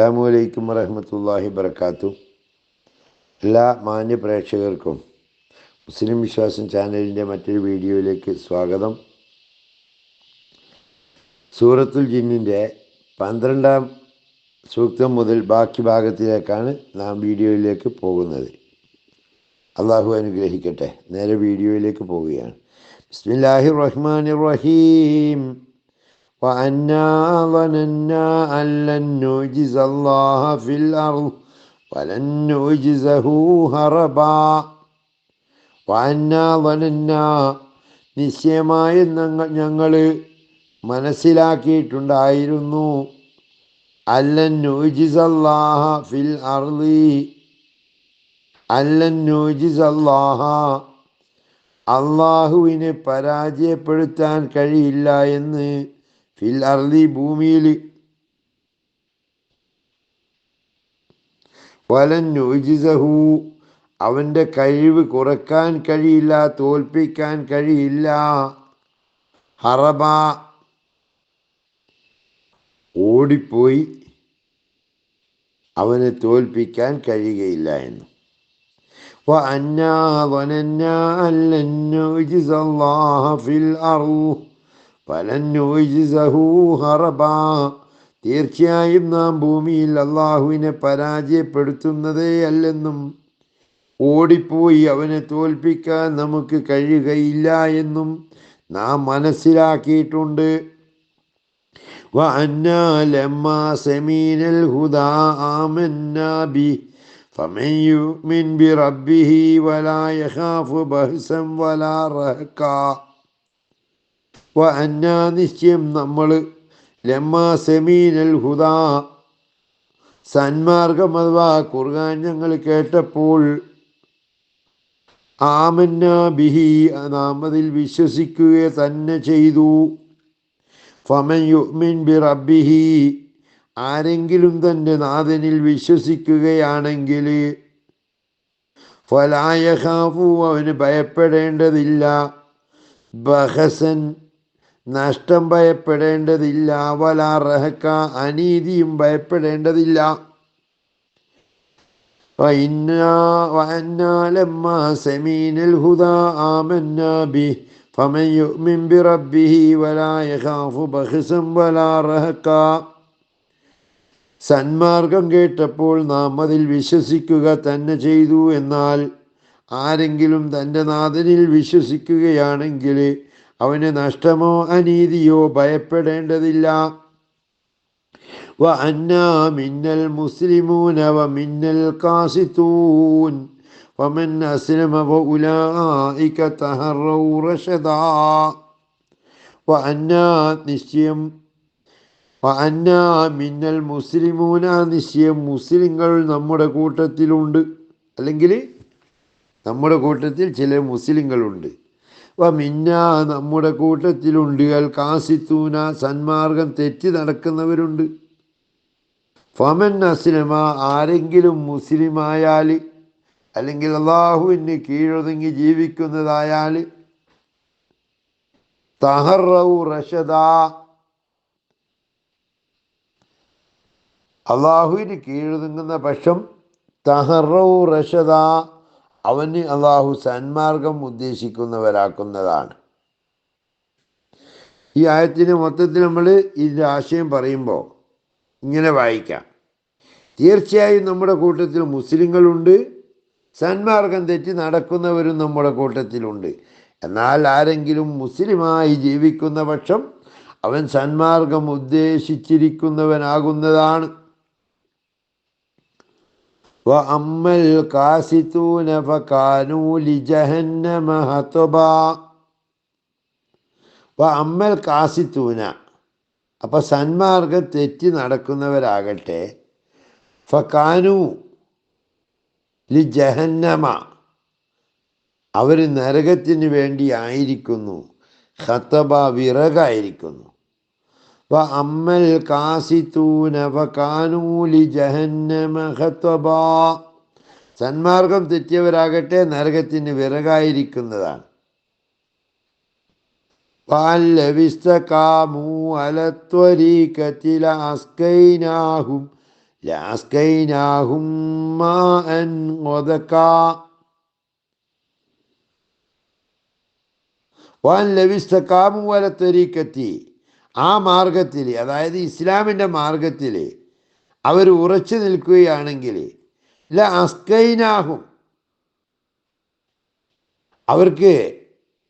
അസ്സാമലൈക്കും വറഹമത്തല്ലാഹി വർക്കാത്തു എല്ലാ മാന്യ പ്രേക്ഷകർക്കും മുസ്ലിം വിശ്വാസം ചാനലിന്റെ മറ്റൊരു വീഡിയോയിലേക്ക് സ്വാഗതം. സൂറത്തുൽ ജിന്നിന്റെ പന്ത്രണ്ടാം സൂക്തം മുതൽ ബാക്കി ഭാഗത്തിലേക്കാണ് നാം വീഡിയോയിലേക്ക് പോകുന്നത്. അള്ളാഹു അനുഗ്രഹിക്കട്ടെ. നേരെ വീഡിയോയിലേക്ക് പോവുകയാണ്. ബിസ്മില്ലാഹി റഹ്മാൻ റഹീം. وأنا ظننا أن لن نعجز الله في الأرض ولن نعجزه هربا وأنا ظننا നിശ്ചയമായും ഞങ്ങൾ ഞങ്ങൾ മനസ്സിലാക്കിയിട്ടുണ്ടായിരുന്നു അല്ലൻ നൂജിസല്ലാഹ ഫിൽ അർലി അല്ലൻ നൂജിസല്ലാഹ അള്ളാഹുവിനെ പരാജയപ്പെടുത്താൻ കഴിയില്ല എന്ന് ഫിൽ അർലി ഭൂമിയിൽ വലൻ നൂജിസഹു അവൻ്റെ കഴിവ് കുറക്കാൻ കഴിയില്ല തോൽപ്പിക്കാൻ കഴിയില്ല ഹറബ ഓടിപ്പോയി അവനെ തോൽപ്പിക്കാൻ കഴിയുകയില്ല എന്ന് وأنا ظننا أن لن نعجز الله في الأرض فلن نعجزه هربا തീർച്ചയായും നാം ഭൂമിയിൽ അള്ളാഹുവിനെ പരാജയപ്പെടുത്തുന്നതേ അല്ലെന്നും ഓടിപ്പോയി അവനെ തോൽപ്പിക്കാൻ നമുക്ക് കഴിയുകയില്ല എന്നും നാം മനസ്സിലാക്കിയിട്ടുണ്ട് وأنا لما سمينا الهدى آمنا به فمن يؤمن بربه ولا يخاف بهسا ولا رهقا വ അന്നാ നമ്മൾ ലമ്മ സെമീനൽ ഹുദാ. സന്മാർഗം അഥവാ കുർഗാൻ ഞങ്ങൾ കേട്ടപ്പോൾ ആമന്ന ബിഹി നാം അതിൽ വിശ്വസിക്കുക തന്നെ ചെയ്തു. ഫമൻ യുമിൻ ബി റബ്ബിഹി ആരെങ്കിലും തന്റെ നാഥനിൽ വിശ്വസിക്കുകയാണെങ്കിൽ ഫലായഹാഫു അവന് ഭയപ്പെടേണ്ടതില്ല. ബഹസൻ നഷ്ടം ഭയപ്പെടേണ്ടതില്ല. വലാർഹക്ക അനീതിയും ഭയപ്പെടേണ്ടതില്ല. സന്മാർഗം കേട്ടപ്പോൾ നാം അതിൽ വിശ്വസിക്കുക തന്നെ ചെയ്തു. എന്നാൽ ആരെങ്കിലും തന്റെ നാഥനിൽ വിശ്വസിക്കുകയാണെങ്കിൽ അവന് നഷ്ടമോ അനീതിയോ ഭയപ്പെടേണ്ടതില്ല. വ അന്ന മിന്നൽ മുസ്ലിമൂന വ മിന്നൽ കാസിത്തൂൻ വമൻ അസ്ലമ വ ഉലായിക തഹറൗ റഷദാ. വ അന്ന നിശ്ചയം അന്ന മിന്നൽ മുസ്ലിമൂന നിശ്ചയം മുസ്ലിങ്ങൾ നമ്മുടെ കൂട്ടത്തിലുണ്ട്. അല്ലെങ്കിൽ നമ്മുടെ കൂട്ടത്തിൽ ചില മുസ്ലിങ്ങളുണ്ട്. വ മിന്ന നമ്മുടെ കൂട്ടത്തിലുണ്ട്. അൽ കാസിത്തൂന സന്മാർഗം തെറ്റി നടക്കുന്നവരുണ്ട്. ഫമൻ അസ്ലമ ആരെങ്കിലും മുസ്ലിമായാൽ അല്ലെങ്കിൽ അള്ളാഹുവിന് കീഴൊതുങ്ങി ജീവിക്കുന്നതായാൽ തഹറവു റഷദ അള്ളാഹുവിന് കീഴൊതുങ്ങുന്ന പക്ഷം തഹറവു റഷദ അവന് അള്ളാഹു സന്മാർഗം ഉദ്ദേശിക്കുന്നവരാക്കുന്നതാണ്. ഈ ആയത്തിന് മൊത്തത്തിൽ നമ്മൾ ഇതിന്റെ ആശയം പറയുമ്പോൾ ഇങ്ങനെ വായിക്കാം. തീർച്ചയായും നമ്മുടെ കൂട്ടത്തിൽ മുസ്ലിങ്ങളുണ്ട് സന്മാർഗം തെറ്റി നടക്കുന്നവരും നമ്മുടെ കൂട്ടത്തിലുണ്ട്. എന്നാൽ ആരെങ്കിലും മുസ്ലിമായി ജീവിക്കുന്ന പക്ഷം അവൻ സന്മാർഗം ഉദ്ദേശിച്ചിരിക്കുന്നവനാകുന്നതാണ്. وأما القاسطون فكانوا لجهنم هطبا وأما القاسطون അപ്പം സന്മാർഗം തെറ്റി നടക്കുന്നവരാകട്ടെ ഫക്കാനു ലി ജഹന്നമ അവർ നരകത്തിന് വേണ്ടി ആയിരിക്കുന്നു ഖത്തബ വിറകായിരിക്കുന്നു വ അമ്മൽ കാസിത്തൂനവ കാനൂലി ജഹന്നമഹത്വബാ സന്മാർഗം തെറ്റിയവരാകട്ടെ നരകത്തിന് വിറകായിരിക്കുന്നതാണ് ും. ലവിസ്തകാമുവലത്തൊരീക്കത്തി ആ മാർഗത്തിൽ അതായത് ഇസ്ലാമിന്റെ മാർഗത്തിൽ അവർ ഉറച്ചു നിൽക്കുകയാണെങ്കിൽ ഇല്ല അസ്കൈനാഹും അവർക്ക്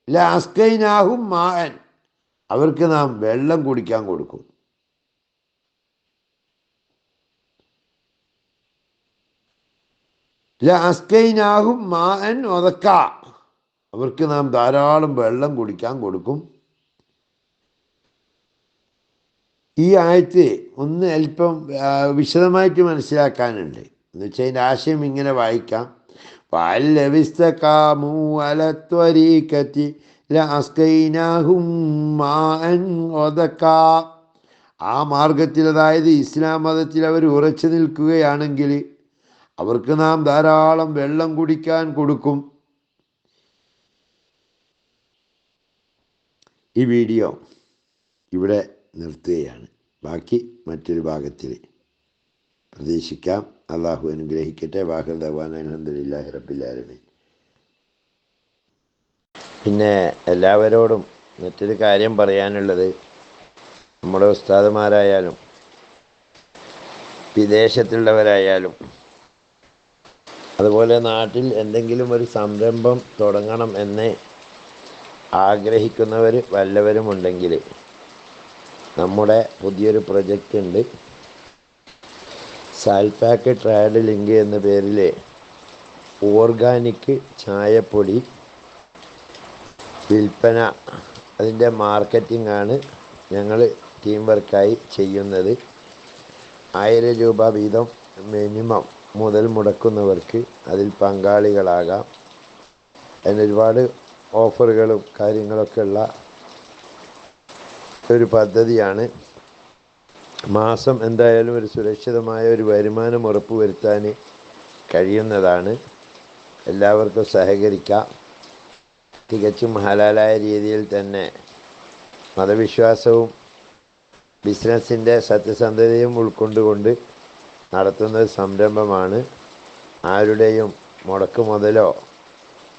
ഇല്ല അസ്കൈനാഹും മാൻ അവർക്ക് നാം വെള്ളം കുടിക്കാൻ കൊടുക്കും. ഇല്ല അസ്കൈനാഹും മാൻ ഒതക്ക അവർക്ക് നാം ധാരാളം വെള്ളം കുടിക്കാൻ കൊടുക്കും. ഈ ആഴ്ചയെ ഒന്ന് അല്പം വിശദമായിട്ട് മനസ്സിലാക്കാനുണ്ട്. എന്ന് വെച്ചാൽ അതിന്റെ ആശയം ഇങ്ങനെ വായിക്കാം. ആ മാർഗത്തിൽ അതായത് ഇസ്ലാം മതത്തിൽ അവർ ഉറച്ചു നിൽക്കുകയാണെങ്കിൽ അവർക്ക് നാം ധാരാളം വെള്ളം കുടിക്കാൻ കൊടുക്കും. ഈ വീഡിയോ ഇവിടെ നിർത്തുകയാണ്. ബാക്കി മറ്റൊരു ഭാഗത്തിൽ പ്രതീക്ഷിക്കാം. അള്ളാഹു അനുഗ്രഹിക്കട്ടെ. അലഹദില്ലാഹി റബ്ബിലാലമീൻ പിന്നെ എല്ലാവരോടും മറ്റൊരു കാര്യം പറയാനുള്ളത് നമ്മുടെ ഉസ്താദുമാരായാലും വിദേശത്തുള്ളവരായാലും അതുപോലെ നാട്ടിൽ എന്തെങ്കിലും ഒരു സംരംഭം തുടങ്ങണം എന്ന് ആഗ്രഹിക്കുന്നവർ വല്ലവരുമുണ്ടെങ്കിൽ നമ്മുടെ പുതിയൊരു പ്രൊജക്റ്റ് ഉണ്ട്. സാൽപാക്ക് ട്രയഡ് ലിങ്ക് എന്ന പേരിൽ ഓർഗാനിക് ചായപ്പൊടി വിൽപ്പന അതിന്റെ മാർക്കറ്റിംഗ് ആണ് ഞങ്ങൾ ടീം വർക്കായി ചെയ്യുന്നത്. ആയിരം രൂപ വീതം മിനിമം മുതൽ മുടക്കുന്നവർക്ക് അതിൽ പങ്കാളികളാകാം. അതിന് ഒരുപാട് ഓഫറുകളും കാര്യങ്ങളൊക്കെ ഉള്ള ഒരു പദ്ധതിയാണ്. മാസം എന്തായാലും ഒരു സുരക്ഷിതമായ ഒരു വരുമാനം ഉറപ്പുവരുത്താൻ കഴിയുന്നതാണ്. എല്ലാവർക്കും സഹകരിക്കാം. തികച്ചും ഹലാലായ രീതിയിൽ തന്നെ മതവിശ്വാസവും ബിസിനസ്സിന്റെ സത്യസന്ധതയും ഉൾക്കൊണ്ടുകൊണ്ട് നടത്തുന്ന സംരംഭമാണ്. ആരുടെയും മുടക്ക് മുതലോ